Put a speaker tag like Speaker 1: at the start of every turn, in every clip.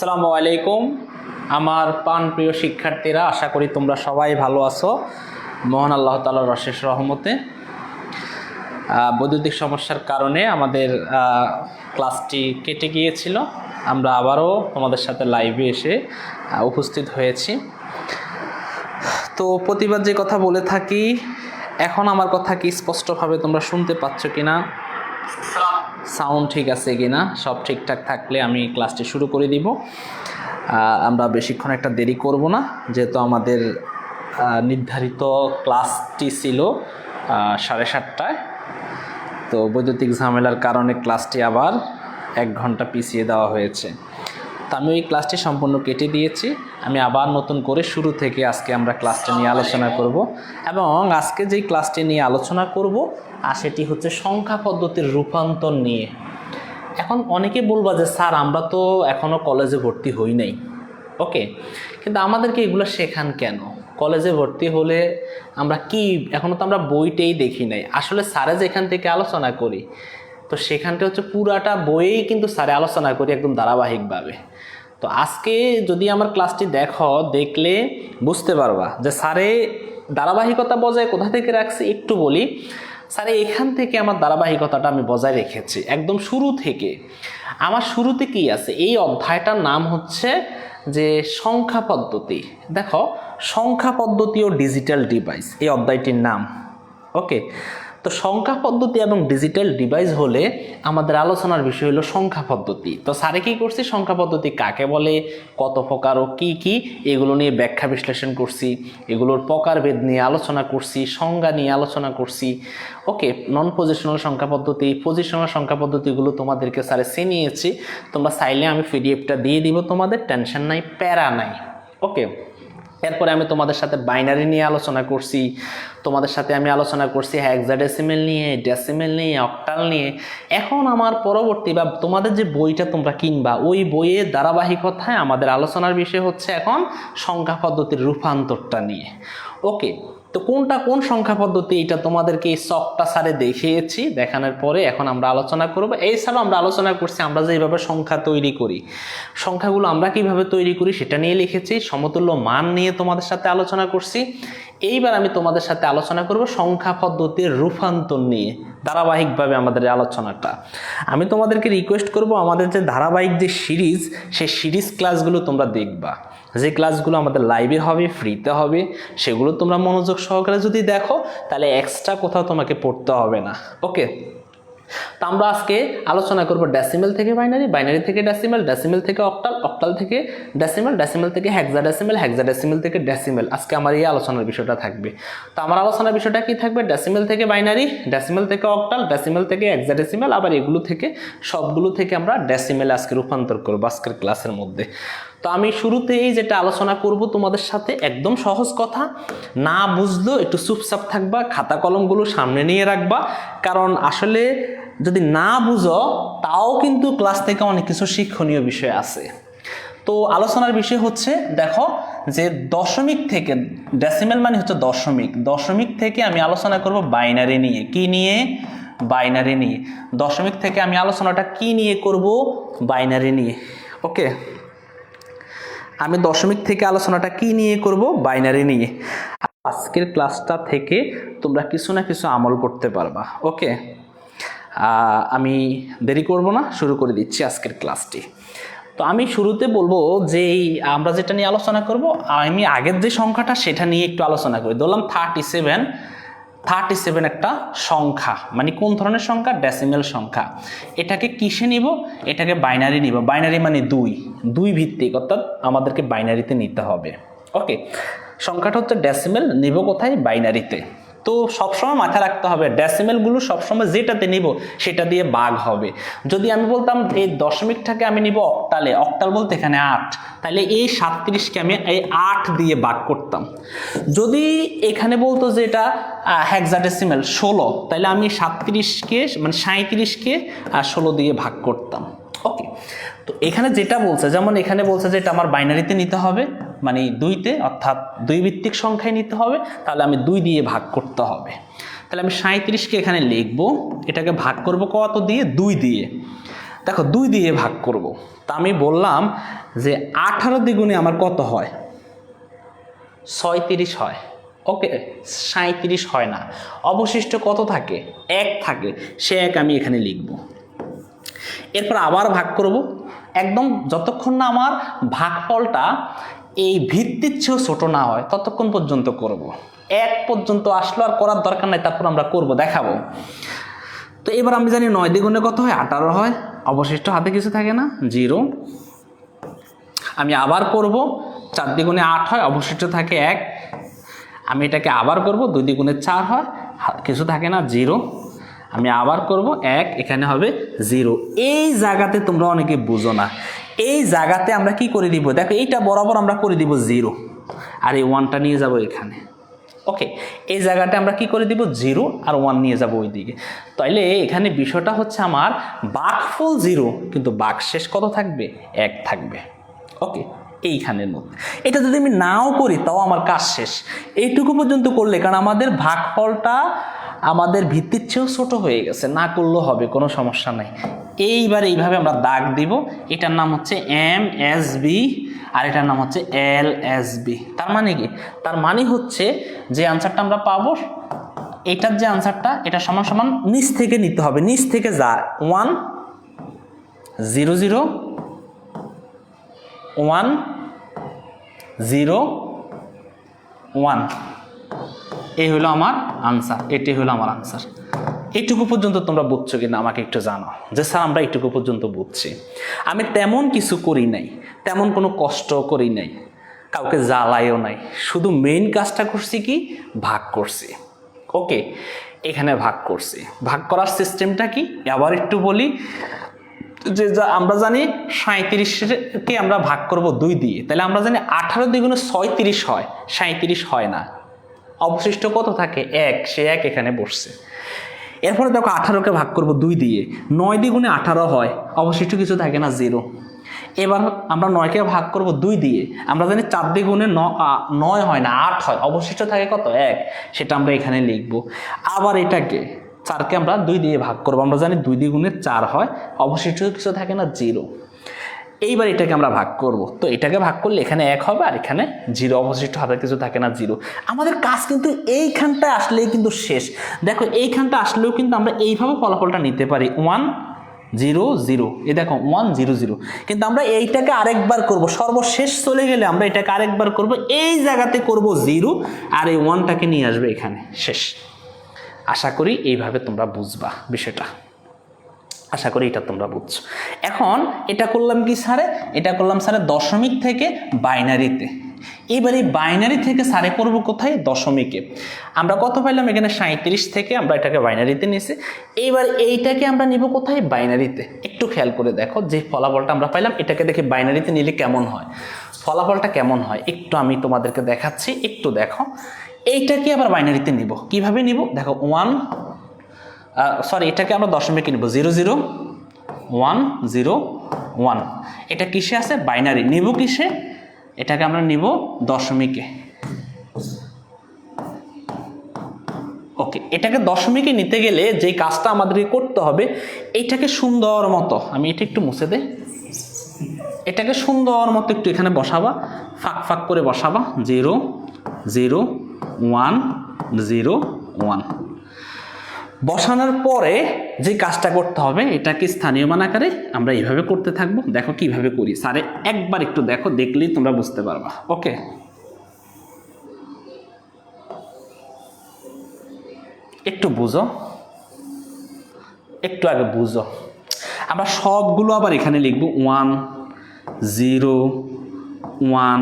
Speaker 1: আসসালামু আলাইকুম। আমার পান প্রিয় শিক্ষার্থীরা, আশা করি তোমরা সবাই ভালো আছো। মহান আল্লাহ তালার অশেষ রহমতে। বৈদ্যুতিক সমস্যার কারণে আমাদের ক্লাসটি কেটে গিয়েছিল। আমরা আবারও তোমাদের সাথে লাইভে এসে উপস্থিত হয়েছি। তো প্রতিবার যে কথা বলে থাকি, এখন আমার কথা কি স্পষ্টভাবে তোমরা শুনতে পাচ্ছ কিনা? সাউন্ড ঠিক আছে কি না সব ঠিকঠাক থাকলে আমি ক্লাসটি শুরু করে দিব। আমরা বেশিক্ষণ একটা দেরি করব না, যেহেতু আমাদের নির্ধারিত ক্লাসটি ছিল সাড়ে সাতটায়। তো বৈদ্যুতিক ঝামেলার কারণে ক্লাসটি আবার এক ঘণ্টা পিছিয়ে দেওয়া হয়েছে। তো আমি ওই ক্লাসটি সম্পূর্ণ কেটে দিয়েছি। আমি আবার নতুন করে শুরু থেকে আজকে আমরা ক্লাসটা নিয়ে আলোচনা করব। এবং আজকে যেই ক্লাসটি নিয়ে আলোচনা করব আর সেটি হচ্ছে সংখ্যা পদ্ধতির রূপান্তর নিয়ে। এখন অনেকে বলবা যে স্যার আমরা তো এখনও কলেজে ভর্তি হই নাই। ওকে কিন্তু আমাদেরকে এগুলো শেখান কেন? কলেজে ভর্তি হলে আমরা কি এখনও তো আমরা বইটাই দেখি নাই। আসলে স্যারে যেখান থেকে আলোচনা করি তো সেখানটা হচ্ছে পুরাটা বইয়েই কিন্তু স্যারে আলোচনা করি একদম ধারাবাহিকভাবে। তো আজকে যদি আমার ক্লাসটি দেখো, দেখলে বুঝতে পারবা যে স্যারে ধারাবাহিকতা বজায় কোথা থেকে রাখছি একটু বলি। স্যারে এখান থেকে আমার ধারাবাহিকতাটা আমি বজায় রেখেছি, একদম শুরু থেকে। আমার শুরুতে কি আছে? এই অধ্যায়টার নাম হচ্ছে যে সংখ্যা পদ্ধতি। দেখো, সংখ্যা পদ্ধতি ও ডিজিটাল ডিভাইস, এই অধ্যায়টির নাম। ওকে? তো সংখ্যা পদ্ধতি এবং ডিজিটাল ডিভাইস হলে আমাদের আলোচনার বিষয় হলো সংখ্যা পদ্ধতি। তো স্যারে কী করছি? সংখ্যা পদ্ধতি কাকে বলে? কত প্রকার ও কী কী? এগুলো নিয়ে ব্যাখ্যা বিশ্লেষণ করছি, এগুলোর প্রকারভেদ নিয়ে আলোচনা করছি, সংজ্ঞা নিয়ে আলোচনা করছি। ওকে নন পজিশনাল সংখ্যা পদ্ধতি পজিশনাল সংখ্যা পদ্ধতিগুলো তোমাদেরকে স্যারে চিনিয়েছি। তোমরা চাইলে আমি পিডিএফটা দিয়ে দিব, তোমাদের টেনশন নাই, প্যারা নাই। ওকে এরপরে আমি তোমাদের সাথে বাইনারি নিয়ে আলোচনা করছি। তোমাদের সাথে আমি আলোচনা করছি হ্যাক্সাডেসিমেল নিয়ে ডেসিমেল নিয়ে অক্টাল নিয়ে। এখন আমার পরবর্তী বা তোমাদের যে বইটা তোমরা কিনবা, ওই বইয়ের ধারাবাহিকতায় আমাদের আলোচনার বিষয় হচ্ছে এখন সংখ্যা পদ্ধতির রূপান্তরটা নিয়ে। ওকে তো কোনটা কোন সংখ্যা পদ্ধতি এটা তোমাদেরকে এই সফটটা সারে দেখিয়েছি, দেখানোর পরে এখন আমরা আলোচনা করব। এছাড়াও আমরা আলোচনা করছি আমরা যে এইভাবে সংখ্যা তৈরি করি। সংখ্যাগুলো আমরা কীভাবে তৈরি করি সেটা নিয়ে লিখেছি, সমতুল্য মান নিয়ে তোমাদের সাথে আলোচনা করছি। এইবার আমি তোমাদের সাথে আলোচনা করব সংখ্যা পদ্ধতির রূপান্তর নিয়ে, ধারাবাহিকভাবে আমাদের আলোচনাটা। আমি তোমাদেরকে রিকোয়েস্ট করব আমাদের যে ধারাবাহিক যে সিরিজ, সেই সিরিজ ক্লাসগুলো তোমরা দেখবা। যে ক্লাসগুলো আমাদের লাইভে হবে ফ্রিতে হবে, সেগুলো তোমরা মনোযোগ সহকারে যদি দেখো, তাহলে এক্সট্রা কোথাও তোমাকে পড়তে হবে না ওকে তো আমরা আজকে আলোচনা করব ডেসিমেল থেকে বাইনারি বাইনারি থেকে ডেসিমেল ডেসিমেল থেকে অক্টাল অক্টাল থেকে ডেসিমেল ডেসিমেল থেকে হ্যাক্সা ডেসিমেল হ্যাক্সা ডেসিমেল থেকে ডেসিমেল আজকে আমার এই আলোচনার বিষয়টা থাকবে। তো আমার আলোচনার বিষয়টা কি থাকবে? ডেসিমেল থেকে বাইনারি ডেসিমেল থেকে অক্টাল ডেসিমেল থেকে হ্যাক্সা ডেসিমেল আবার এগুলো থেকে, সবগুলো থেকে আমরা ডেসিমেল আজকে রূপান্তর করব আজকের ক্লাসের মধ্যে। তো আমি শুরুতেই যেটা আলোচনা করব তোমাদের সাথে একদম সহজ কথা, না বুঝলেও একটু চুপচাপ থাকবা, খাতা কলমগুলো সামনে নিয়ে রাখবা। কারণ আসলে যদি না বুঝো, তাও কিন্তু ক্লাস থেকে অনেক কিছু শিক্ষণীয় বিষয় আছে। তো আলোচনার বিষয় হচ্ছে, দেখো যে দশমিক থেকে ডেসিমেল মানে হচ্ছে দশমিক। দশমিক থেকে আমি আলোচনা করব বাইনারি নিয়ে। কি নিয়ে? বাইনারি নিয়ে। দশমিক থেকে আমি আলোচনাটা কি নিয়ে করব? বাইনারি নিয়ে। ওকে আমি দশমিক থেকে আলোচনাটা কি নিয়ে করব? বাইনারি নিয়ে। আজকের ক্লাসটা থেকে তোমরা কিছু না কিছু আমল করতে পারবা। ওকে আমি দেরি করব না, শুরু করে দিচ্ছি আজকের ক্লাসটি তো আমি শুরুতে বলব যে এই আমরা যেটা নিয়ে আলোচনা করব, আমি আগের যে সংখ্যাটা সেটা নিয়ে একটু আলোচনা করি। ধরলাম থার্টি সেভেন থার্টি সেভেন একটা সংখ্যা মানে কোন ধরনের সংখ্যা? ডেসিমেল সংখ্যা। এটাকে কিসে নিব? এটাকে বাইনারি নিব। বাইনারি মানে দুই। দুই ভিত্তিক, অর্থাৎ আমাদেরকে বাইনারিতে নিতে হবে। ওকে সংখ্যাটা হচ্ছে ডেসিমেল নিব কোথায়? বাইনারিতে তো সবসময় মাথায় রাখতে হবে ড্যাসিমেলগুলো সবসময় যেটাতে নিব সেটা দিয়ে বাঘ হবে। যদি আমি বলতাম এই দশমিকটাকে আমি নিব অক্টালে, অক্টাল বলতে এখানে আট, তাহলে এই সাতত্রিশকে আমি এই আট দিয়ে বাঘ করতাম। যদি এখানে বলতো যে এটা হ্যাক্সাডেসিমেল ষোলো, তাহলে আমি সাতত্রিশকে মানে সাঁত্রিশকে ষোলো দিয়ে ভাগ করতাম। ওকে তো এখানে যেটা বলছে, যেমন এখানে বলছে যে এটা আমার বাইনারিতে নিতে হবে মানে দুইতে, অর্থাৎ দুই ভিত্তিক সংখ্যায় নিতে হবে, তাহলে আমি দুই দিয়ে ভাগ করতে হবে। তাহলে আমি সাঁত্রিশকে এখানে লিখব, এটাকে ভাগ করব কত দিয়ে? দুই দিয়ে। দেখো, দুই দিয়ে ভাগ করব। তা আমি বললাম যে আঠারো দ্বিগুণে আমার কত হয়? ছয়ত্রিশ হয়। ওকে সাঁত্রিশ হয় না। অবশিষ্ট কত থাকে? এক থাকে। সে এক আমি এখানে লিখব। এরপর আবার ভাগ করব। একদম যতক্ষণ না আমার ভাগফলটা এই ভিত্তির চেয়েও ছোটো না হয়, ততক্ষণ পর্যন্ত করব। এক পর্যন্ত আসলো আর করার দরকার নাই, তারপর আমরা করব, দেখাবো। তো এবার আমি জানি নয় দ্বিগুণে কত হয়? আঠারো হয়। অবশিষ্ট হাতে কিছু থাকে না? জিরো। আমি আবার করব, চার দ্বিগুণে আট হয়, অবশিষ্ট থাকে এক। আমি এটাকে আবার করব, দুই দ্বিগুণে চার হয় কিছু থাকে না? জিরো। আমি আবার করব, এক, এখানে হবে জিরো। এই জায়গাতে তোমরা অনেকে বুঝো না। এই জায়গাতে আমরা কি করে দিব? দেখো, এইটা বরাবর আমরা করে দিব জিরো আর এই ওয়ানটা নিয়ে যাব এখানে। ওকে এই জায়গাটা আমরা কি করে দিব? জিরো আর ওয়ান নিয়ে যাব ওই দিকে তাইলে এখানে বিষয়টা হচ্ছে আমার বাঘফল জিরো কিন্তু বাঘ শেষ কত থাকবে? এক থাকবে। ওকে এইখানের মধ্যে। এটা যদি আমি নাও করি, তাও আমার কাজ শেষ। এইটুকু পর্যন্ত করলে, কারণ আমাদের ভাগফলটা আমাদের ভিত্তির চেয়েও ছোটো হয়ে গেছে, না করলেও হবে, কোনো সমস্যা নাই। এইবার এইভাবে আমরা দাগ দিব, এটার নাম হচ্ছে এম এস বি আর এটার নাম হচ্ছে এল এস বি। তার মানে কি? তার মানে হচ্ছে যে আনসারটা আমরা পাবো, এটার যে আনসারটা, এটা সমান সমান নিচ থেকে নিতে হবে। নিচ থেকে যা, one, zero zero, one zero, one. এই হলো আমার আনসার, এটি হলো আমার আনসার। এইটুকু পর্যন্ত তোমরা বুঝছ কিনা আমাকে একটু জানো। যে স্যার, আমরা এইটুকু পর্যন্ত বুঝছি। আমি তেমন কিছু করি নাই, তেমন কোনো কষ্ট করি নাই, কাউকে জ্বালাইও নাই। শুধু মেইন কাজটা করছি কি? ভাগ করছি। ওকে, এখানে ভাগ করছি। ভাগ করার সিস্টেমটা কি? আবার একটু বলি, যে যা- আমরা জানি সাঁত্রিশকে আমরা ভাগ করব দুই দিয়ে। তাহলে আমরা জানি আঠারো দ্বিগুণে ছয়ত্রিশ হয় সাঁত্রিশ হয় না। অবশিষ্ট কত থাকে? এক। সে এক এখানে বসছে। এরপরে দেখো আঠারোকে ভাগ করব দুই দিয়ে। নয় দ্বিগুণে আঠারো হয়। অবশিষ্ট কিছু থাকে না জিরো এবার আমরা নয়কে ভাগ করব দুই দিয়ে। আমরা জানি চার দ্বিগুণে নয় হয় না, আট হয়। অবশিষ্ট থাকে কত? এক। সেটা আমরা এখানে লিখব। আবার এটাকে, চারকে আমরা দুই দিয়ে ভাগ করব। আমরা জানি দুই দ্বিগুণে চার হয়। অবশিষ্ট কিছু থাকে না জিরো এইবার এটাকে আমরা ভাগ করব। তো এটাকে ভাগ করলে এখানে এক হবে আর এখানে জিরো, অবশিষ্ট হাতে কিছু থাকে না, জিরো। আমাদের কাজ কিন্তু এইখানটা আসলেই কিন্তু শেষ। দেখো, এইখানটা আসলেও কিন্তু আমরা এইভাবে ফলাফলটা নিতে পারি। One, zero zero. এ দেখো, ওয়ান, জিরো জিরো। কিন্তু আমরা এইটাকে আরেকবার করব। সর্বশেষ চলে গেলে আমরা এটাকে আরেকবার করব। এই জায়গাতে করব জিরো আর এই ওয়ানটাকে নিয়ে আসবে এখানে। শেষ। আশা করি এইভাবে তোমরা বুঝবা বিষয়টা। আশা করি এটা তোমরা বুঝছ। এখন এটা করলাম কি স্যারে এটা করলাম স্যারে দশমিক থেকে বাইনারিতে। এবার এই বাইনারি থেকে সারে করব কোথায়? দশমিকে। আমরা কত পাইলাম? এখানে সাঁত্রিশ থেকে আমরা এটাকে বাইনারিতে নিয়েছি এইবার এইটাকে আমরা নিব কোথায়? বাইনারিতে। একটু খেয়াল করে দেখো, যে ফলাফলটা আমরা পাইলাম, এটাকে দেখে বাইনারিতে নিলে কেমন হয়? ফলাফলটা কেমন হয়? একটু আমি তোমাদেরকে দেখাচ্ছি, একটু দেখো। এইটাকে আবার বাইনারিতে নিব। কীভাবে নিব? দেখো ওয়ান সরি এটাকে আমরা দশমিকে নিব zero zero one zero one. এটা কিসে আছে? বাইনারি নিব কিসে? এটাকে আমরা নিব দশমিকে। ওকে এটাকে দশমিকে নিতে গেলে যে কাজটা আমাদেরকে করতে হবে, এইটাকে সুন্দর মতো, আমি এটা একটু মুছে দে এটাকে সুন্দর মতো একটু এখানে বসাবা। ফাঁক ফাঁক করে বসাবা। Zero zero, one zero, one. বসানোর পরে যে কাজটা করতে হবে, এটাকে স্থানীয় মান আকারে আমরা এইভাবে করতে থাকব। দেখো কীভাবে করি। স্যারে, একবার একটু দেখো, দেখলেই তোমরা বুঝতে পারবা। ওকে একটু বুঝো। একটু আগে বুঝো। আমরা সবগুলো আবার এখানে লিখব। One zero one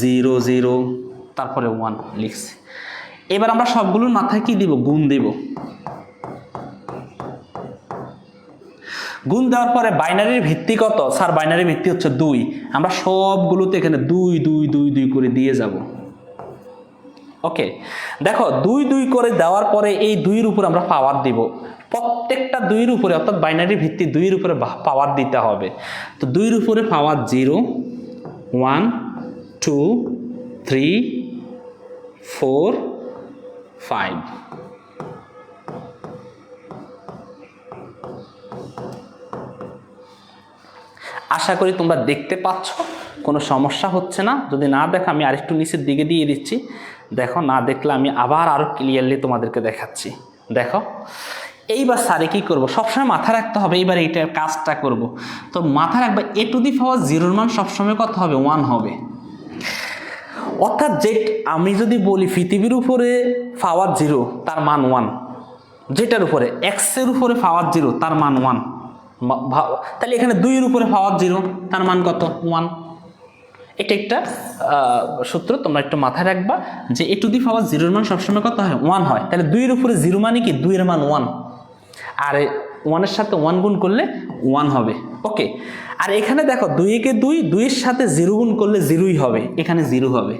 Speaker 1: zero zero তারপরে ওয়ান লিখছি। এবার আমরা সবগুলোর মাথায় কি দিব? গুণ দেব। গুণ দেওয়ার পরে বাইনারির ভিত্তি কত? স্যার, বাইনারির ভিত্তি হচ্ছে দুই। আমরা সবগুলোতে এখানে দুই দুই দুই দুই করে দিয়ে যাব। ওকে, দেখো, দুই দুই করে দেওয়ার পরে এই দুইয়ের উপর আমরা পাওয়ার দিব। প্রত্যেকটা দুইয়ের উপরে, অর্থাৎ বাইনারি ভিত্তি দুইয়ের উপরে পাওয়ার দিতে হবে। তো দুইয়ের উপরে power zero one two three four five আশা করি তোমরা দেখতে পাচ্ছ, কোনো সমস্যা হচ্ছে না। যদি না দেখো, আমি আরেকটু নিচের দিকে দিয়ে দিচ্ছি। দেখো, না দেখলে আমি আবার আরও ক্লিয়ারলি তোমাদেরকে দেখাচ্ছি। দেখো, এইবার স্যারে কী করব? সবসময় মাথা রাখতে হবে, এইবার এইটার কাজটা করব। তো মাথা রাখবে, এ টু দি পাওয়ার জিরোর মান সবসময় কত হবে? ওয়ান হবে। অর্থাৎ যে আমি যদি বলি পৃথিবীর উপরে পাওয়ার জিরো তার মান ওয়ান যেটার উপরে এক্সের উপরে পাওয়ার জিরো তার মান ওয়ান তাহলে এখানে দুইয়ের উপরে পাওয়ার জিরো তার মান কত? ওয়ান এটা একটা সূত্র, তোমরা একটু মাথায় রাখবা যে এ টু দি পাওয়ার জিরোর মান সবসময় কত হয়? ওয়ান হয়। তাহলে দুইয়ের উপরে জিরো মানে কি? দুইয়ের মান ওয়ান আর ওয়ানের সাথে ওয়ান গুণ করলে ওয়ান হবে। ওকে আর এখানে দেখো দুই একে দুই, দুইয়ের সাথে জিরো গুণ করলে জিরোই হবে, এখানে জিরো হবে।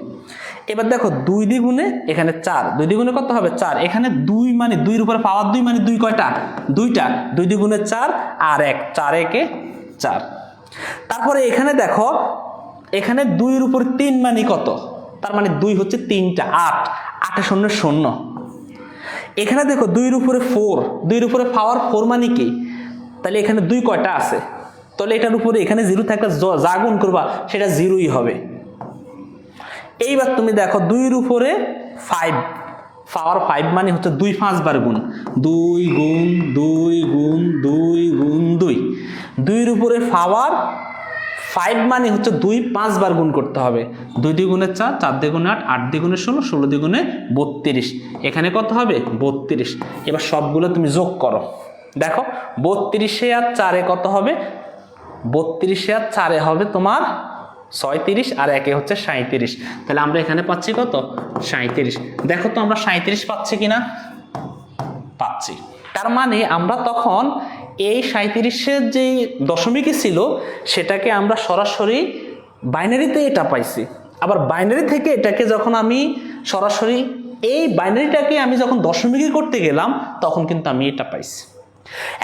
Speaker 1: এবার দেখো দুই দ্বিগুণে এখানে চার, দুই দ্বিগুণে কত হবে? চার। এখানে দুই মানে দুইয়ের উপরে পাওয়ার দুই মানে দুই কয়টা? দুইটা। দুই দ্বিগুণে চার আর এক, চার একে চার। তারপরে এখানে দেখো, এখানে দুইয়ের উপর তিন মানে কত? তার মানে দুই হচ্ছে তিনটা, আট। আটে শূন্য শূন্য। এখানে দেখো দুইয়ের উপরে ফোর দুইয়ের উপরে পাওয়ার ফোর মানে কি? তাহলে এখানে দুই কয়টা আছে? তাহলে এটার উপরে এখানে জিরো থাকলে য- গুণ করবা সেটা জিরোই হবে। এইবার তুমি দেখো দুইয়ের উপরে ফাইভ পাওয়ার ফাইভ মানে হচ্ছে দুই পাঁচবার গুণ। দুই গুণ দুই গুণ দুই গুণ, দুই। দুইয়ের উপরে পাওয়ার ফাইভ মানে হচ্ছে দুই পাঁচবার গুণ করতে হবে। দুই দ্বিগুণে চার চার দ্বিগুণে আট আট দ্বিগুণে ষোলো ষোলো দ্বিগুণে বত্রিশ। এখানে কত হবে? বত্রিশ। এবার সবগুলো তুমি যোগ করো। দেখো, বত্রিশে আর চারে কত হবে? বত্রিশে আর চারে হবে তোমার ছয়ত্রিশ আর একে হচ্ছে সাঁত্রিশ তাহলে আমরা এখানে পাচ্ছি কত? সাঁত্রিশ দেখো তো আমরা সাঁত্রিশ পাচ্ছি কিনা? পাচ্ছি। তার মানে আমরা তখন এই সাঁত্রিশের যে দশমিকই ছিল, সেটাকে আমরা সরাসরি বাইনারিতে এটা পাইছি। আবার বাইনারি থেকে এটাকে যখন আমি সরাসরি এই বাইনারিটাকে আমি যখন দশমিকই করতে গেলাম, তখন কিন্তু আমি এটা পাইছি।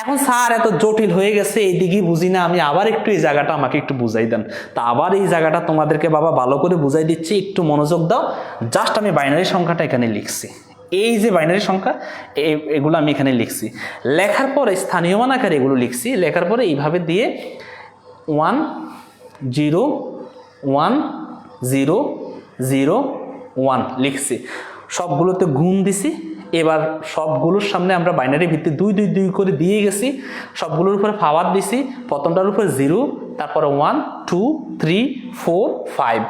Speaker 1: এখন স্যার, এত জটিল হয়ে গেছে, এইদিকে বুঝি না, আমি আবার একটু এই জায়গাটা আমাকে একটু বুঝাই দেন। তা আবার এই জায়গাটা তোমাদেরকে বাবা ভালো করে বুঝাই দিচ্ছি, একটু মনোযোগ দাও। জাস্ট আমি বাইনারি সংখ্যাটা এখানে লিখছি। এই যে বাইনারি সংখ্যা এগুলো আমি এখানে লিখছি। লেখার পরে স্থানীয় মান আকারে এগুলো লিখছি। লেখার পরে এইভাবে দিয়ে one zero one zero zero one লিখছি। সবগুলোতে গুণ দিছি। এবার সবগুলোর সামনে আমরা বাইনারি ভিত্তি দুই দুই দুই করে দিয়ে গেছি। সবগুলোর উপরে পাওয়ার দিছি। প্রথমটার উপরে জিরো তারপরে one two three four five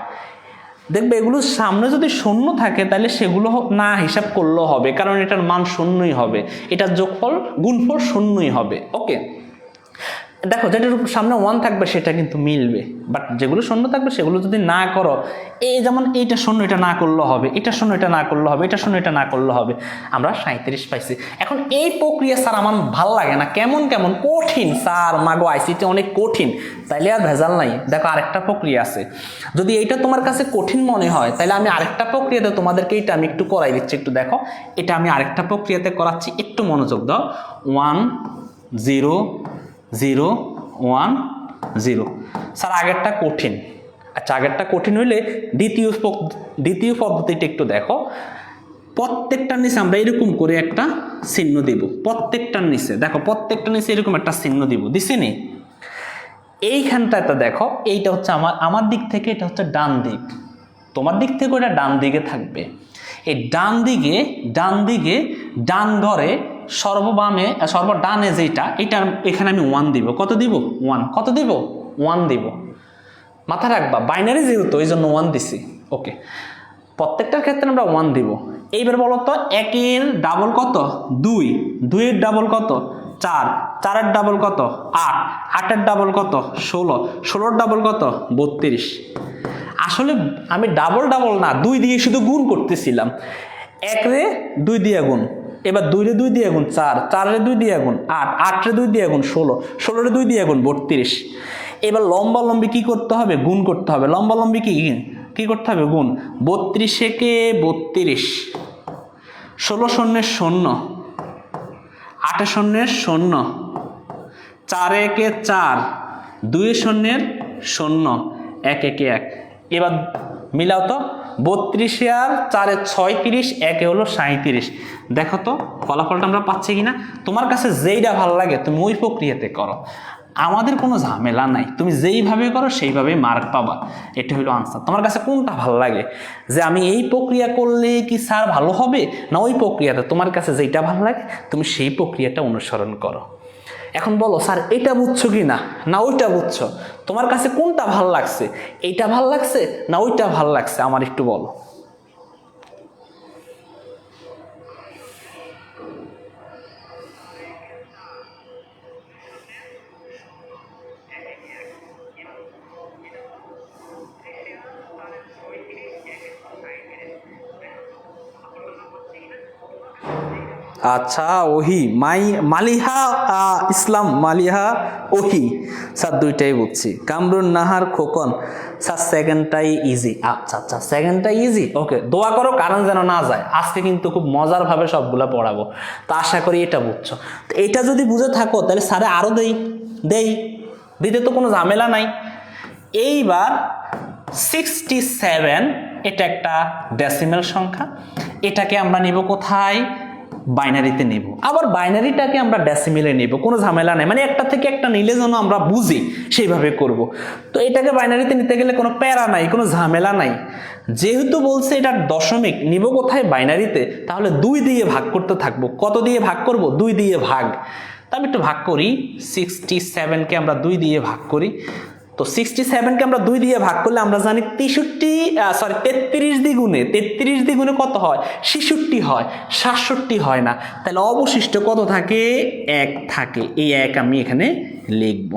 Speaker 1: দেখবে এগুলো সামনে যদি শূন্য থাকে, তাহলে সেগুলো না হিসাব করলেও হবে। কারণ এটার মান শূন্যই হবে। এটার যোগফল গুণফল শূন্যই হবে। ওকে? দেখো যেটার উপর সামনে ওয়ান থাকবে, সেটা কিন্তু মিলবে। বাট যেগুলো শূন্য থাকবে, সেগুলো যদি না করো, এই যেমন এইটা শূন্য, এটা না করলে হবে, এটা শূন্য, এটা না করলে হবে, এটা শূন্য, এটা না করলে হবে, আমরা সাঁত্রিশ পাইছি। এখন এই প্রক্রিয়া স্যার আমার ভালো লাগে না। কেমন কেমন? কঠিন স্যার, মাগো, আইসিটি অনেক কঠিন। তাইলে আর ভেজাল নাই। দেখো, আরেকটা প্রক্রিয়া আছে। যদি এইটা তোমার কাছে কঠিন মনে হয় তাহলে আমি আরেকটা প্রক্রিয়াতে তোমাদেরকে এইটা আমি একটু করাই দিচ্ছি, একটু দেখো। এটা আমি আরেকটা প্রক্রিয়াতে করাচ্ছি, একটু মনোযোগ দাও। One zero zero, one, zero. Sir, আগেরটা কঠিন। আচ্ছা আগেরটা কঠিন হইলে দ্বিতীয় দ্বিতীয় পদ্ধতিটা একটু দেখো। প্রত্যেকটার নিচে আমরা এরকম করে একটা চিহ্ন দিব। প্রত্যেকটার নিচে। দেখো, প্রত্যেকটার নিচে এরকম একটা চিহ্ন দিব। দিছি নি? এইখানটাতে দেখো, এইটা হচ্ছে আমার আমার দিক থেকে এটা হচ্ছে ডান দিক। তোমার দিক থেকে ওটা ডান দিকে থাকবে। এই ডান দিকে ডান দিকে, ডান ঘরে সর্ববামে সর্বডানে যেটা এটা এখানে আমি ওয়ান দিব। কত দিব? ওয়ান কত দিব? ওয়ান দিব। মাথা রাখবা বাইনারি যেহেতু এই জন্য ওয়ান দিছি। ওকে প্রত্যেকটার ক্ষেত্রে আমরা ওয়ান দিব। এইবার বলো তো, একের ডাবল কত? দুই। দুইয়ের ডাবল কত? চার। চারের ডাবল কত? আট। আটের ডাবল কত? ষোলো। ষোলোর ডাবল কত? বত্রিশ। আসলে আমি ডাবল ডাবল না, দুই দিয়ে শুধু গুণ করতেছিলাম। এক রে দুই দিয়ে গুণ। এবার দুই রে দুই দিয়ে গুণ চার চারে দুই দিয়ে গুণ আট আট রে দুই দিয়ে গুণ ষোলো ষোলো রে দুই দিয়ে গুণ বত্রিশ। এবার লম্বা লম্বি কি করতে হবে? গুণ করতে হবে। লম্বা লম্বি কি? কি করতে হবে? গুণ। বত্রিশে কে? বত্রিশ। ষোলো শূন্যের শূন্য। আটে শূন্যের শূন্য। চার একে চার। দুই শূন্যের শূন্য। এক একে এক। এবার মিলাও তো। বত্রিশে আর চারে ছয়ত্রিশ, একে হলো সাঁত্রিশ দেখো তো, ফলাফলটা আমরা পাচ্ছি কিনা? তোমার কাছে যেইটা ভালো লাগে, তুমি ওই প্রক্রিয়াতে করো। আমাদের কোনো ঝামেলা নাই, তুমি যেইভাবে করো সেইভাবে মার্ক পাবা। এটা হলো আনসার তোমার কাছে কোনটা ভালো লাগে? যে আমি এই প্রক্রিয়া করলে কি স্যার ভালো হবে? না ওই প্রক্রিয়াতে তোমার কাছে যেইটা ভালো লাগে, তুমি সেই প্রক্রিয়াটা অনুসরণ করো। এখন বলো, স্যার এটা বুঝছ কি না? না, ওইটা বুঝছ। তোমার কাছে কোনটা ভালো লাগছে? এইটা ভালো লাগছে না, ওইটা ভালো লাগছে? আমার একটু বলো। আচ্ছা ওহি, মাই, মালিহা ইসলাম, মালিহা, ওহি। স্যার, দুইটাই বুঝছি। কামরুন নাহার খোকন। স্যার সেকেন্ডটাই ইজি আচ্ছা আচ্ছা সেকেন্ডটাই ইজি ওকে দোয়া করো কারণ যেন না যায়। আজকে কিন্তু খুব মজার ভাবে সবগুলো পড়াবো। তো আশা করি এটা বুঝছ। তো এটা যদি বুঝে থাকো, তাহলে স্যারে আরও দেই। দেই। দিতে তো কোনো ঝামেলা নাই। এইবার সিক্সটি সেভেন এটা একটা ডেসিমেল সংখ্যা। এটাকে আমরা নেব কোথায়? বাইনারিতে নেব। আবার বাইনারিটাকে আমরা ডেসিমেলে নেব, কোনো ঝামেলা নেই। মানে একটা থেকে একটা নিলে যেন আমরা বুঝি সেইভাবে করব। তো এটাকে বাইনারিতে নিতে গেলে কোনো প্যারা নাই, কোনো ঝামেলা নাই। যেহেতু বলছে এটা দশমিক, নিব কোথায় বাইনারিতে? তাহলে দুই দিয়ে ভাগ করতে থাকব। কত দিয়ে ভাগ করব? দুই দিয়ে ভাগ। তা আমি একটু ভাগ করি। সিক্সটি সেভেনকে আমরা দুই দিয়ে ভাগ করি। তো সিক্সটি সেভেনকে আমরা দুই দিয়ে ভাগ করলে আমরা জানি তেষট্টি সরি তেত্রিশ দ্বিগুণে তেত্রিশ দ্বিগুণে কত হয়? ছেষট্টি হয়, সাতষট্টি হয় না। তাহলে অবশিষ্ট কত থাকে? এক থাকে। এই এক আমি এখানে লিখব।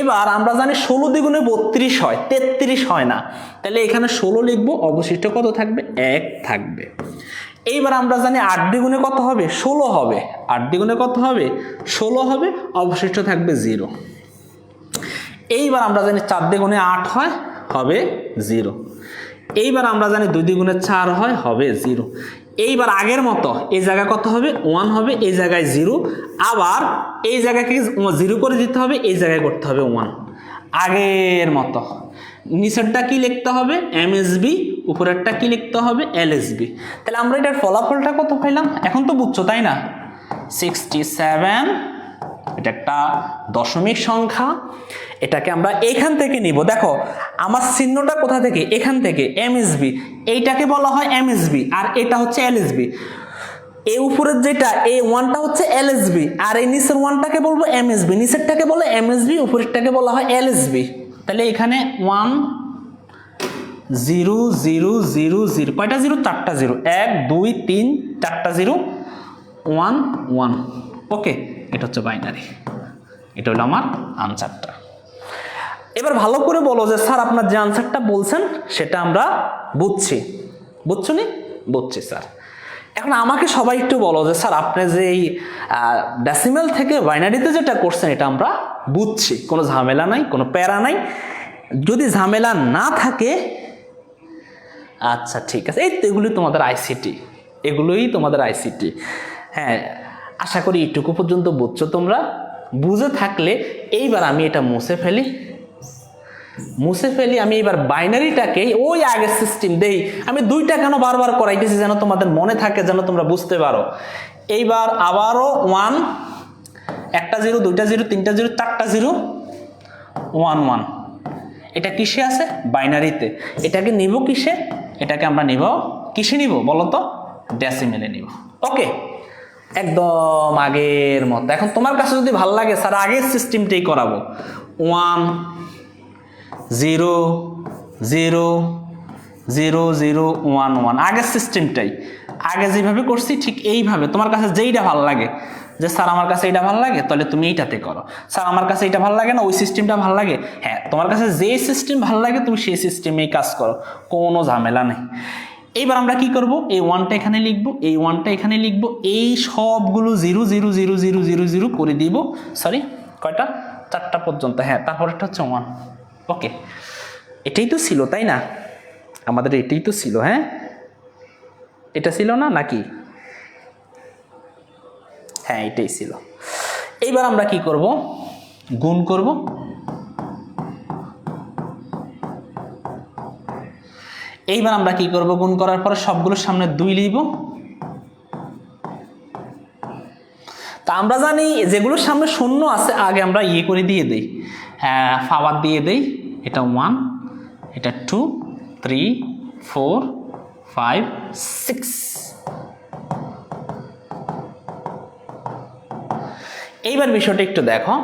Speaker 1: এবার আমরা জানি ষোলো দ্বিগুণে বত্রিশ হয়, তেত্রিশ হয় না। তাহলে এখানে ষোলো লিখব, অবশিষ্ট কত থাকবে? এক থাকবে। এইবার আমরা জানি আট দ্বিগুণে কত হবে? ষোলো হবে। আট দ্বিগুণে কত হবে? ষোলো হবে, অবশিষ্ট থাকবে জিরো। এইবার আমরা জানি চার দ্বিগুণে আট হয়, হবে জিরো। এইবার আমরা জানি দুই দ্বিগুণে চার হয়, হবে জিরো। এইবার আগের মতো এই জায়গায় কত হবে? ওয়ান হবে, এই জায়গায় জিরো। আবার এই জায়গাকে জিরো করে দিতে হবে, এই জায়গায় করতে হবে ওয়ান। আগের মতো। নিচেরটা কি লিখতে হবে? এমএসবি, উপরেরটা কি লিখতে হবে? এলএসবি। তাহলে আমরা এটার ফলাফলটা কত পাইলাম? এখন তো বুঝছ, তাই না? সিক্সটি সেভেন, এটা একটা দশমিক সংখ্যা। এটাকে আমরা এখান থেকে নিব। দেখো, আমার চিহ্নটা কোথা থেকে? এখান থেকে এমএসবি এইটাকে বলা হয় এমএসবি আর এটা হচ্ছে এলএসবি এ উপরের যেটা এই ওয়ানটা হচ্ছে এলএসবি আর এই নিচের ওয়ানটাকে বলব এমএসবি নিচেরটাকে বলে এমএসবি উপরেরটাকে বলা হয় এলএসবি তাহলে এখানে one, zero zero zero zero. কয়টা জিরো? চারটা জিরো। এক, দুই, তিন, চারটা জিরো। One one. ওকে, এটা হচ্ছে বাইনারি এটা হলো আমার আনসারটা এবার ভালো করে বলো যে, স্যার, আপনার যে আনসারটা বলছেন, সেটা আমরা বুঝছি। বুঝছ নি? বুঝছি, স্যার। এখন আমাকে সবাই একটু বলো যে, স্যার, আপনি যে এই ডেসিমেল থেকে বাইনারিতে যেটা করছেন, এটা আমরা বুঝছি। কোনো ঝামেলা নাই, কোনো প্যারা নাই। যদি ঝামেলা না থাকে আচ্ছা ঠিক আছে। এই তো এগুলি তোমাদের আইসিটি এগুলোই তোমাদের আইসিটি হ্যাঁ আশা করি এইটুকু পর্যন্ত বুঝছ তোমরা। বুঝে থাকলে এইবার আমি এটা মুছে ফেলি। মুছে ফেলি, আমি এবার বাইনারিটাকে ওই আগের সিস্টেম দেই। আমি দুইটা কেন বারবার করাইতেছি যেন তোমাদের মনে থাকে, যেন তোমরা বুঝতে পারো? এইবার আবারও ওয়ান একটা জিরো, দুইটা জিরো, তিনটা জিরো, চারটা জিরো ওয়ান ওয়ান এটা কিসে আছে? বাইনারিতে এটাকে নিব কিসে? এটাকে আমরা নিব, কিসে নিব বলো তো? ডেসিমেলে নিব। ওকে একদম আগের মতো। এখন তোমার কাছে যদি ভালো লাগে স্যার আগের সিস্টেমটাই করাবো। One zero zero zero zero, one one. আগের সিস্টেমটাই আগে যেভাবে করছি, ঠিক এইভাবে। তোমার কাছে যেইটা ভালো লাগে, যে, স্যার, আমার কাছে এইটা ভালো লাগে, তাহলে তুমি এইটাতে করো। স্যার, আমার কাছে এইটা ভালো লাগে না, ওই সিস্টেমটা ভালো লাগে? হ্যাঁ তোমার কাছে যে সিস্টেম ভালো লাগে, তুমি সেই সিস্টেমেই কাজ করো। কোনো ঝামেলা নেই। এইবার আমরা কি করব? এই ওয়ানটা এখানে লিখব, এই ওয়ানটা এখানে লিখব, এই সবগুলো zero zero zero zero zero zero করে দিব। সরি, কয়টা? চারটা পর্যন্ত। হ্যাঁ তারপরটা হচ্ছে ওয়ান ওকে এটাই তো ছিল, তাই না? আমাদের এটাই তো ছিল হ্যাঁ? এটা ছিল না নাকি? হ্যাঁ এটাই ছিল। এইবার আমরা কি করব? গুণ করব। এইবার আমরা কি করব? গুণ করার পরে সবগুলোর সামনে দুই লিখব। তা আমরা জানি যেগুলোর সামনে শূন্য আছে, আগে আমরা ইয়ে করে দিয়ে দিই। ফাওয়ার দিয়ে দেই। এটা ওয়ান এটা two three four five six এইবার বিষয়টা একটু দেখো।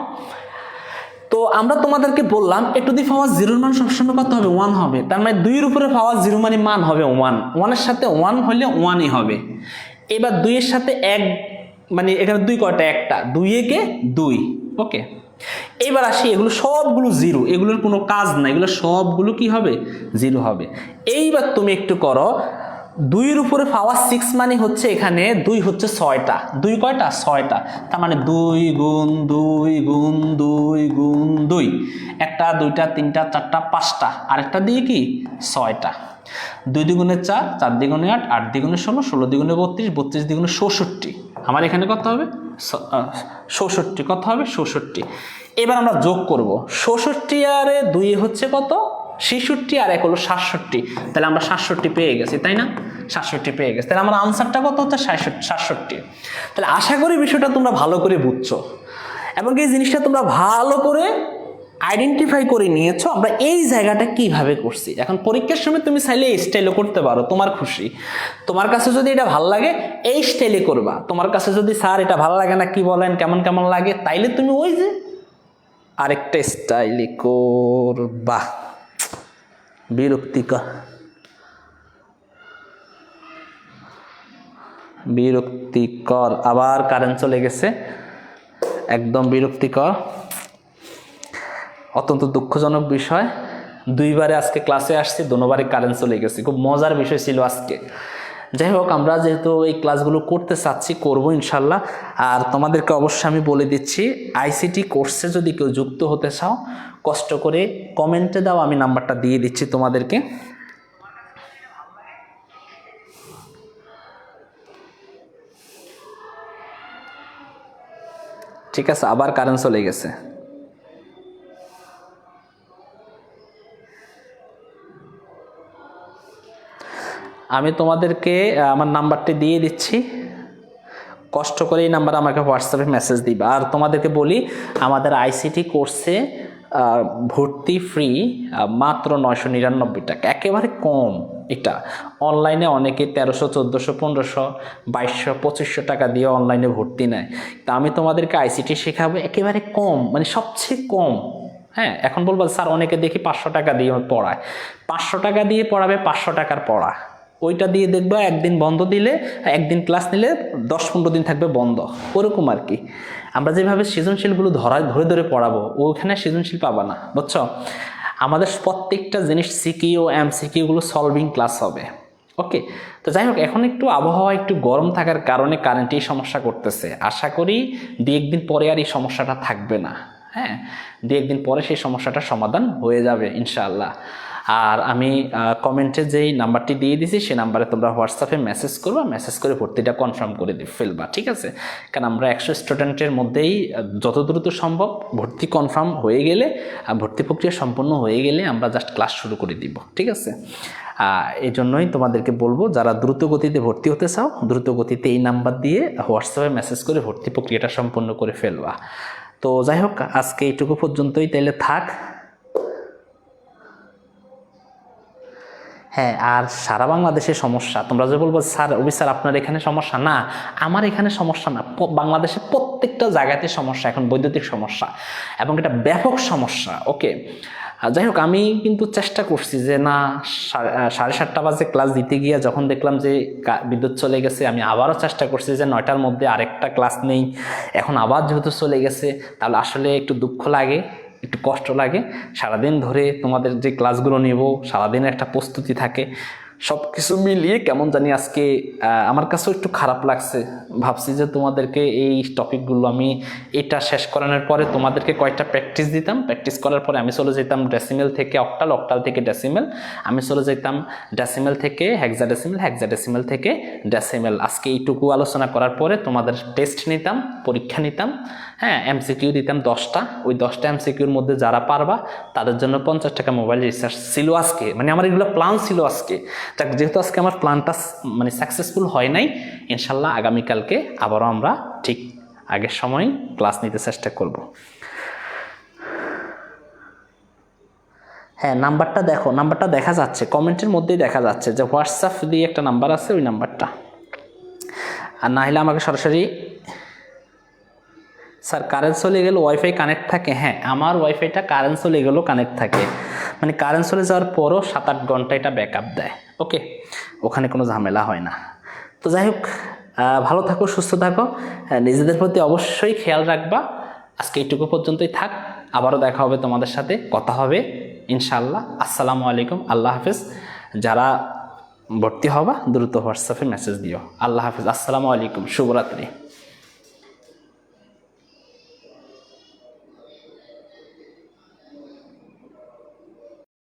Speaker 1: তো আমরা তোমাদেরকে বললাম একটু দি পাওয়ার জিরোর মান সবসময় কত হবে? ওয়ান হবে। তার মানে দুইয়ের উপরে পাওয়ার জিরো মানে মান হবে ওয়ান ওয়ানের সাথে ওয়ান হলে ওয়ানই হবে। এবার দুইয়ের সাথে এক মানে এখানে দুই কয়টা? একটা। দুই একে দুই। ওকে এবার আসি, এগুলো সবগুলো জিরো, এগুলোর কোনো কাজ না এগুলো সবগুলো কি হবে? জিরো হবে। এইবার তুমি একটু করো, দুইয়ের উপরে পাওয়ার সিক্স মানে হচ্ছে এখানে দুই হচ্ছে ছয়টা। দুই কয়টা? ছয়টা। তার মানে দুই গুণ দুই গুণ দুই গুণ দুই। একটা, দুইটা, তিনটা, চারটা, পাঁচটা। আরেকটা দিয়ে কি? ছয়টা। দুই দ্বিগুণে চার চার দ্বিগুণে আট আট দ্বিগুণে ষোলো ষোলো দ্বিগুণে বত্রিশ বত্রিশ দ্বিগুণে ষষট্টি আমার এখানে কত হবে? ষষট্টি, কত হবে? ষষট্টি। এবার আমরা যোগ করব। ষষট্টি আরে দুই হচ্ছে কত? ছেষট্টি আর এক হলো সাতষট্টি। তাহলে আমরা সাতষট্টি পেয়ে গেছি, তাই না? সাতষট্টি পেয়ে গেছি। তাহলে আমার আনসারটা কত হচ্ছে? সাতষট্টি। তাহলে আশা করি বিষয়টা তোমরা ভালো করে বুঝছ। এবং এই জিনিসটা তোমরা ভালো করে আইডেন্টিফাই করে নিয়েছো আমরা এই জায়গাটা কীভাবে করছি? এখন পরীক্ষার সময় তুমি চাইলে এই স্টাইলও করতে পারো, তোমার খুশি। তোমার কাছে যদি এটা ভালো লাগে, এই স্টাইলে করবা। তোমার কাছে যদি স্যার এটা ভালো লাগে না, কি বলেন, কেমন কেমন লাগে, তাইলে তুমি ওই যে আরেকটা স্টাইলে করবা। বিরক্তিকর। বিরক্তিকর। আবার কারেন্ট চলে গেছে। একদম বিরক্তিকর। অত্যন্ত দুঃখজনক বিষয়। দুইবারে আজকে ক্লাসে আসছি দুবারে কারেন্ট চলে গেছে। খুব মজার বিষয় ছিল আজকে। যাই হোক, আমরা যেহেতু এই ক্লাসগুলো করতে চাচ্ছি, করব ইনশাল্লাহ। আর তোমাদেরকে অবশ্যই আমি বলে দিচ্ছি আইসিটি কোর্সে যদি কেউ যুক্ত হতে চাও, কষ্ট করে কমেন্টে দাও, আমি নাম্বারটা দিয়ে দিচ্ছি তোমাদেরকে। ঠিক আছে, আবার কারেন্ট চলে গেছে। আমি তোমাদেরকে আমার নাম্বারটি দিয়ে দিচ্ছি। কষ্ট করে এই নাম্বার আমাকে হোয়াটসঅ্যাপে মেসেজ দিবা। আর তোমাদেরকে বলি, আমাদের আইসিটি কোর্সে ভর্তি ফ্রি মাত্র নয়শো নিরানব্বই টাকা। একেবারে কম এটা। অনলাইনে অনেকে তেরোশো, চোদ্দোশো, পনেরোশো, বাইশশো, পঁচিশশো টাকা দিয়ে অনলাইনে ভর্তি নেয়। তা আমি তোমাদেরকে আইসিটি শেখাবো একেবারে কম মানে সবচেয়ে কম। হ্যাঁ এখন বলব, স্যার, অনেকে দেখি পাঁচশো টাকা দিয়ে পড়ায়। পাঁচশো টাকা দিয়ে পড়াবে, পাঁচশো টাকার পড়া। ওইটা দিয়ে দেখব একদিন বন্ধ দিলে, একদিন ক্লাস নিলে দশ পনেরো দিন থাকবে বন্ধ। ওরকম আর কি। আমরা যেভাবে সৃজনশীলগুলো ধরা, ধরে ধরে পড়াবো, ওখানে সৃজনশীল পাবা না, বুঝছ? আমাদের প্রত্যেকটা জিনিস সিকিউ এম সিকিউগুলো সলভিং ক্লাস হবে। ওকে তো যাই হোক, এখন একটু আবহাওয়া একটু গরম থাকার কারণে কারেন্টই সমস্যা করতেছে। আশা করি দু একদিন পরে আর এই সমস্যাটা থাকবে না। হ্যাঁ? দু একদিন পরে সেই সমস্যাটার সমাধান হয়ে যাবে, ইনশাআল্লাহ। আর আমি কমেন্টে যেই নাম্বারটি দিয়ে দিছি, সেই নাম্বারে তোমরা হোয়াটসঅ্যাপে মেসেজ করবা মেসেজ করে ভর্তিটা কনফার্ম করে দিয়ে ফেলবা, ঠিক আছে? কারণ আমরা একশো স্টুডেন্টের মধ্যেই যত দ্রুত সম্ভব ভর্তি কনফার্ম হয়ে গেলে ভর্তি প্রক্রিয়া সম্পন্ন হয়ে গেলে আমরা জাস্ট ক্লাস শুরু করে দিব, ঠিক আছে? এই জন্যই তোমাদেরকে বলব, যারা দ্রুত গতিতে ভর্তি হতে চাও, দ্রুত গতিতে এই নাম্বার দিয়ে হোয়াটসঅ্যাপে মেসেজ করে ভর্তি প্রক্রিয়াটা সম্পন্ন করে ফেলবা। তো যাই হোক, আজকে এইটুকু পর্যন্তই, তাইলে থাক। হ্যাঁ আর সারা বাংলাদেশের সমস্যা। তোমরা যে বলব, স্যার অবি স্যার, আপনার এখানে সমস্যা? না, আমার এখানে সমস্যা না। বাংলাদেশের প্রত্যেকটা জায়গাতে সমস্যা, এখন বৈদ্যুতিক সমস্যা এবং এটা ব্যাপক সমস্যা, ওকে? যাই হোক, আমি কিন্তু চেষ্টা করছি যে না সাড়ে সাতটা বাজে ক্লাস দিতে গিয়ে যখন দেখলাম যে বিদ্যুৎ চলে গেছে, আমি আবারও চেষ্টা করছি যে নয়টার মধ্যে আরেকটা ক্লাস নেই। এখন আবার যেহেতু চলে গেছে, তাহলে আসলে একটু দুঃখ লাগে। একটু কষ্ট লাগে। সারাদিন ধরে তোমাদের যে ক্লাসগুলো নেব সারাদিনের একটা প্রস্তুতি থাকে। সব কিছু মিলিয়ে কেমন জানি আজকে আমার কাছেও একটু খারাপ লাগছে। ভাবছি যে তোমাদেরকে এই টপিকগুলো আমি এটা শেষ করানোর পরে তোমাদেরকে কয়েকটা প্র্যাকটিস দিতাম। প্র্যাকটিস করার পরে আমি চলে যেতাম ডেসিমেল থেকে অক্টাল অক্টাল থেকে ডেসিমেল। আমি চলে যেতাম ডেসিমেল থেকে হ্যাকজা ডেসিমেল হ্যাকজা ডেসিমেল থেকে ডেসিমেল। আজকে এইটুকু আলোচনা করার পরে তোমাদের টেস্ট নিতাম, পরীক্ষা নিতাম। হ্যাঁ এমসিকিউ দিতাম দশটা। ওই দশটা এমসিকিউর মধ্যে যারা পারবা, তাদের জন্য পঞ্চাশ টাকা মোবাইল রিচার্জ ছিল আজকে। মানে আমার এগুলো প্ল্যান ছিল আজকে। যেহেতু আজকে আমার প্ল্যানটা মানে সাকসেসফুল হয় নাই, ইনশাল্লাহ আগামীকালকে আবারও আমরা ঠিক আগের সময় ক্লাস নিতে চেষ্টা করব। হ্যাঁ নাম্বারটা দেখো। নাম্বারটা দেখা যাচ্ছে। কমেন্টের মধ্যেই দেখা যাচ্ছে যে হোয়াটসঅ্যাপ দিয়ে একটা নাম্বার আছে, ওই নাম্বারটা আর না হলে আমাকে সরাসরি স্যার কারেন্ট চলে গেলে ওয়াইফাই কানেক্ট থাকে। হ্যাঁ আমার ওয়াইফাইটা কারেন্ট চলে গেলেও কানেক্ট থাকে। মানে কারেন্ট চলে যাওয়ার পরও সাত আট ঘণ্টা এটা ব্যাকআপ দেয়। ওকে ওখানে কোনো ঝামেলা হয় না। তো যাই হোক ভালো থাকো, সুস্থ থাকো। নিজেদের প্রতি অবশ্যই খেয়াল রাখবা। আজকে এইটুকু পর্যন্তই থাক। আবারও দেখা হবে তোমাদের সাথে। কথা হবে। ইনশাআল্লাহ। আসসালামু আলাইকুম। আল্লাহ হাফেজ। যারা ভর্তি হবা, দ্রুত হোয়াটসঅ্যাপে মেসেজ দিও। আল্লাহ হাফেজ। আসসালামু আলাইকুম। শুভরাত্রি।